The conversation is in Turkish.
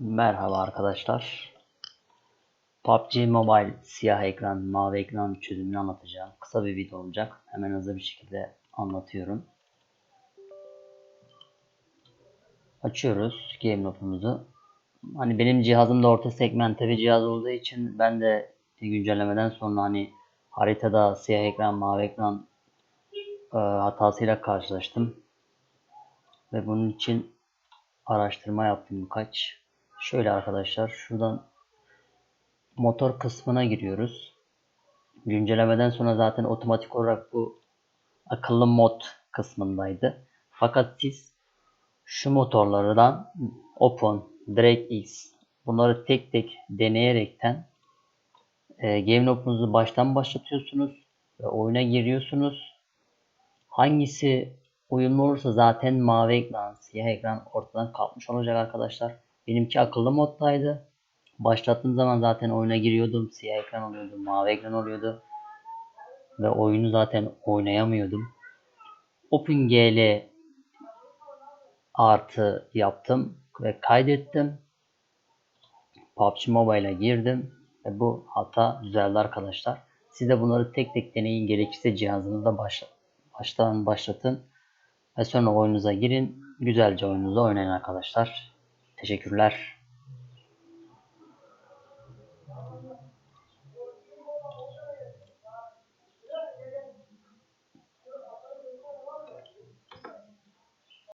Merhaba arkadaşlar. PUBG Mobile siyah ekran, mavi ekran çözümünü anlatacağım. Kısa bir video olacak. Hemen hızlı bir şekilde anlatıyorum. Açıyoruz game notumuzu. Hani benim cihazım da orta segmente bir cihaz olduğu için ben de güncellemeden sonra hani haritada siyah ekran, mavi ekran e, hatasıyla karşılaştım. Ve bunun için araştırma yaptım birkaç. Şöyle arkadaşlar şuradan motor kısmına giriyoruz. Güncellemeden sonra zaten otomatik olarak bu akıllı mod kısmındaydı. Fakat siz şu motorlardan Open, DirectX bunları tek tek deneyerekten e, game loop'unuzu baştan başlatıyorsunuz ve oyuna giriyorsunuz. Hangisi uyumlu olursa zaten mavi ekran, siyah ekran ortadan kalkmış olacak arkadaşlar. Benimki akıllı moddaydı. Başlattığım zaman zaten oyuna giriyordum. Siyah ekran oluyordu, mavi ekran oluyordu. Ve oyunu zaten oynayamıyordum. OpenGL artı yaptım ve kaydettim. PUBG Mobile'a girdim ve bu hata düzeldi arkadaşlar. Siz de bunları tek tek deneyin. Gerekirse cihazınızda başla, baştan başlatın ve sonra oyununuza girin. Güzelce oyununuzu oynayın arkadaşlar. Teşekkürler.